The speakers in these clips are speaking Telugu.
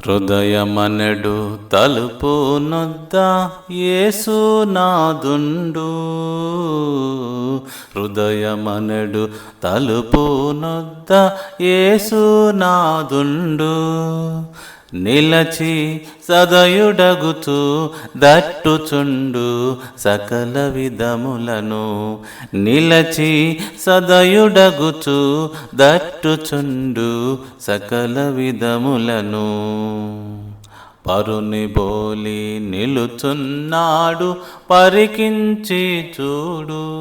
హృదయమనెడు తలుపు నొద్ద యేసునాదుండు హృదయమనెడు తలుపు నొద్ద యేసునాదుండు నిలచి సదయుడగుతూ దట్టుచుండు సకల విధములను. నిలచి సదయుడగుతూ దట్టుచుండు సకల విధములను. పరుని బోలి నిలుచున్నాడు పరికించి చూడు.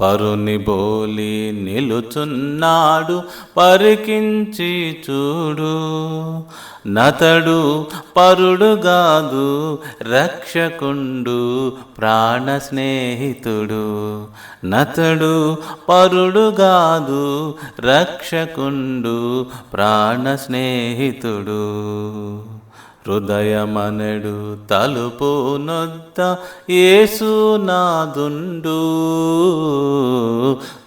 పరుని బోలి నిలుచున్నాడు పరికించి చూడు. నతడు పరుడుగాదు రక్షకుండు ప్రాణ స్నేహితుడు. నతడు పరుడుగాదు రక్షకుండు ప్రాణ స్నేహితుడు. హృదయమనడు తలుపు నొద్ద యేసునాదుండు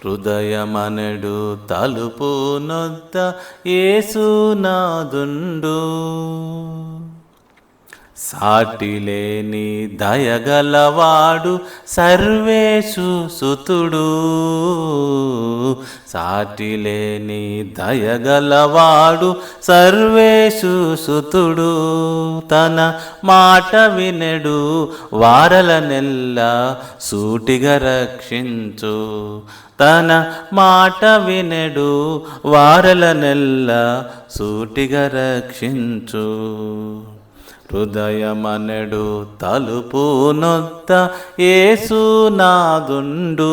హృదయమనడు తలుపు నొద్ద యేసునాదుండు సాటిలేని దయగలవాడు సర్వేషు సుతుడు. సాటిలేని దయగలవాడు సర్వేషు సుతుడు. తన మాట వినడు వారల నెల్ల సూటిగా రక్షించు. తన మాట వినడు వారల నెల్ల సూటిగా రక్షించు. హృదయమనడు తలుపు నొద్ద యేసునాదుండు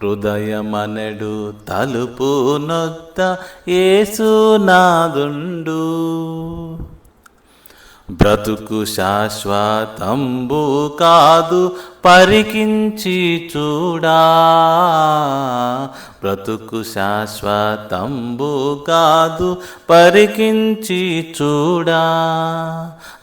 హృదయమనడు తలుపు నొద్ద ఏసునాదుండు బ్రతుకు శాశ్వతంబు కాదు పరికించి చూడా. బ్రతుకు శాశ్వతంబు కాదు పరికించి చూడా.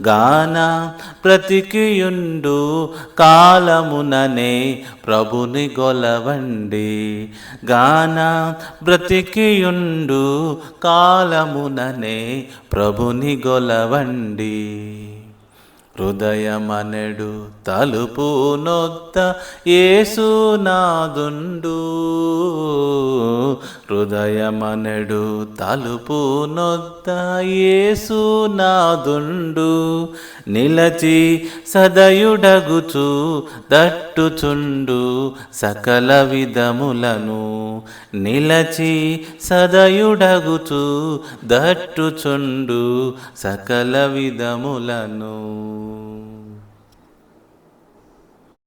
గాన ప్రతికియుండు కాలముననే ప్రభుని గొలవండి. గాన బ్రతికియుండు కాలముననే ప్రభుని గొలవండి. హృదయమనెడు తలుపు నొద్ద యేసునాదుండు హృదయమనెడు తలుపు నొద్ద యేసునాదుండు నిలచి సదయుడగుచు దట్టుచుండు సకల విధములను. నిలచి సదయుడగుచు దట్టుచుండు సకల విధములను.